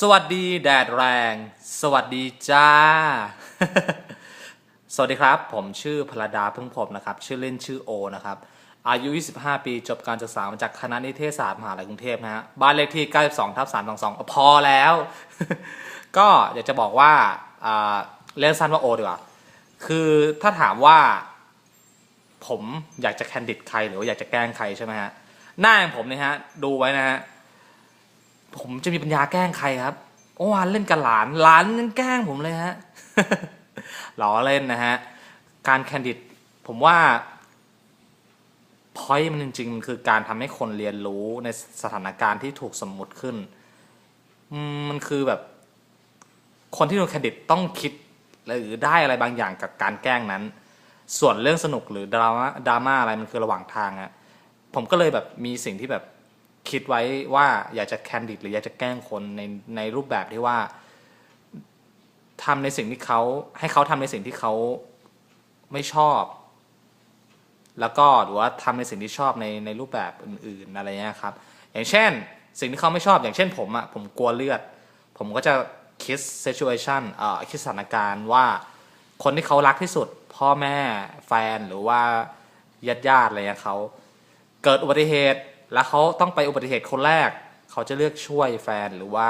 สวัสดีแดดแรง สวัสดีจ้า สวัสดีครับ ผมชื่อพลดาพึ่งพรหมนะครับ ชื่อเล่นชื่อโอนะครับ อายุ 25 ปี จบการศึกษามาจากคณะนิเทศศาสตร์มหาลัยกรุงเทพนะฮะ บ้านเลขที่ 92ทับ322 พอแล้ว ก็อยากจะบอกว่าเรียกสั้นว่าโอดีกว่า คือถ้าถามว่าผมอยากจะแคนดิดใครหรือว่าอยากจะแกล้งใครใช่ไหมฮะ หน้าอย่างผมเนี่ยฮะ ดูไว้นะฮะ ผมจะมีปัญญาแกล้งใครครับเมื่อวานเล่นกับหลานหลานยังแกล้งผมเลยฮะล้อเล่นนะฮะการแคนดิดผมว่าพอยมันจริงๆมันคือการทำให้คนเรียนรู้ในสถานการณ์ที่ถูกสมมุติขึ้นมมันคือแบบ คนที่โดนแคนดิดต้องคิดหรือได้อะไรบางอย่างกับการแกล้งนั้น ส่วนเรื่องสนุกหรือดราม่าดราม่าอะไรมันคือระหว่างทางอะผมก็เลยแบบมีสิ่งที่แบบ คิดไว้ว่าอยากจะแคนดิดหรืออยากจะแกล้งคนในในรูปแบบที่ว่าทำในสิ่งที่เขาให้เขาทำในสิ่งที่เขาไม่ชอบ แล้วก็หรือว่าทำในสิ่งที่ชอบในในรูปแบบอื่น ๆอะไรเงี้ยครับ อย่างเช่น สิ่งที่เขาไม่ชอบอย่างเช่นผมอะผมกลัวเลือด ผมก็จะคิด situation เอ่อคิดสถานการณ์ว่าคนที่เขารักที่สุด พ่อแม่แฟนหรือว่าญาติญาติอะไรเงี้ยเขาเกิดอุบัติเหตุ แล้วเขาต้องไปอุบัติเหตุคนแรก เขาจะเลือกช่วยแฟนหรือว่า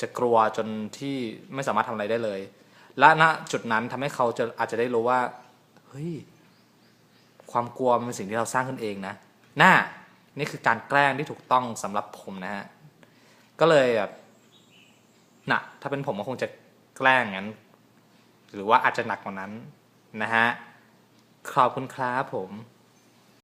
จะกลัวจนที่ไม่สามารถทำอะไรได้เลย และณจุดนั้นทำให้เขาจะอาจจะได้รู้ว่าเฮ้ยความกลัวมันเป็นสิ่งที่เราสร้างขึ้นเองนะน่านี่คือการแกล้งที่ถูกต้องสำหรับผมนะฮะก็เลยแบบน่ะถ้าเป็นผมก็คงจะแกล้งงั้น หรือว่าอาจจะหนักกว่านั้นนะฮะขอบคุณครับผม